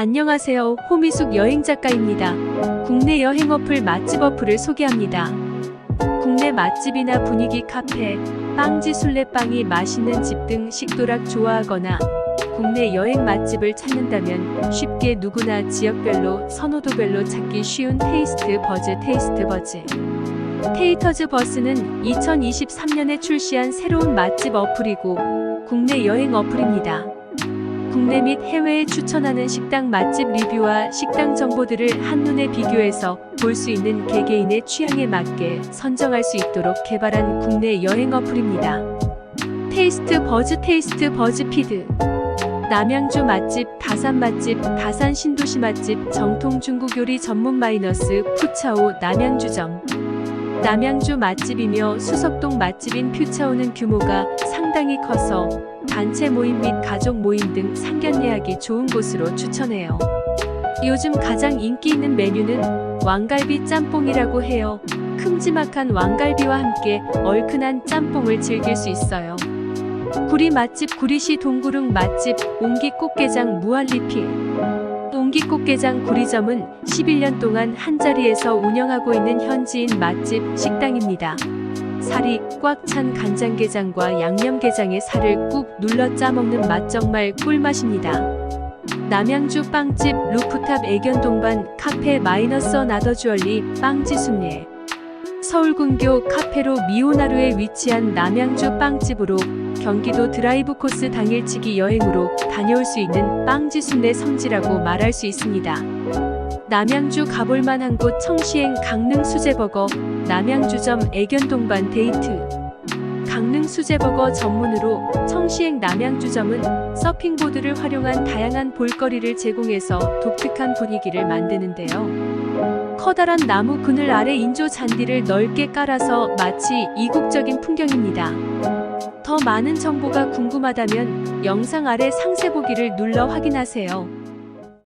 안녕하세요. 호미숙 여행작가입니다. 국내 여행 어플 맛집 어플을 소개합니다. 국내 맛집이나 분위기 카페, 빵지 순례빵이 맛있는 집 등 식도락 좋아하거나 국내 여행 맛집을 찾는다면 쉽게 누구나 지역별로 선호도별로 찾기 쉬운 테이스트 버즈 테이스트 버즈. 테이터즈 버스는 2023년에 출시한 새로운 맛집 어플이고 국내 여행 어플입니다. 국내 및 해외에 추천하는 식당 맛집 리뷰와 식당 정보들을 한눈에 비교해서 볼 수 있는 개개인의 취향에 맞게 선정할 수 있도록 개발한 국내 여행 어플입니다. 테이스트 버즈 테이스트 버즈 피드 남양주 맛집, 다산 맛집, 다산 신도시 맛집, 정통 중국 요리 전문 마이너스 푸차오 남양주점 남양주 맛집이며 수석동 맛집인 퓨차오는 규모가 상당히 커서 단체 모임 및 가족 모임 등 상견례하기 좋은 곳으로 추천해요. 요즘 가장 인기 있는 메뉴는 왕갈비 짬뽕이라고 해요. 큼지막한 왕갈비와 함께 얼큰한 짬뽕을 즐길 수 있어요. 구리 맛집 구리시 동구릉 맛집 옹기 꽃게장 무한리필 옹기 꽃게장 구리점은 11년 동안 한자리에서 운영하고 있는 현지인 맛집 식당입니다. 살이 꽉 찬 간장게장과 양념게장에 살을 꾹 눌러 짜먹는 맛 정말 꿀맛입니다. 남양주 빵집 루프탑 애견 동반 카페 마이너스 나더 주얼리 빵지 순례 서울군교 카페로 미오나루에 위치한 남양주 빵집으로 경기도 드라이브 코스 당일치기 여행으로 다녀올 수 있는 빵지 순례 성지라고 말할 수 있습니다. 남양주 가볼 만한 곳 청시행 강릉 수제버거 남양주점 애견동반 데이트 강릉 수제버거 전문으로 청시행 남양주점은 서핑보드를 활용한 다양한 볼거리를 제공해서 독특한 분위기를 만드는데요. 커다란 나무 그늘 아래 인조 잔디를 넓게 깔아서 마치 이국적인 풍경입니다. 더 많은 정보가 궁금하다면 영상 아래 상세 보기를 눌러 확인하세요.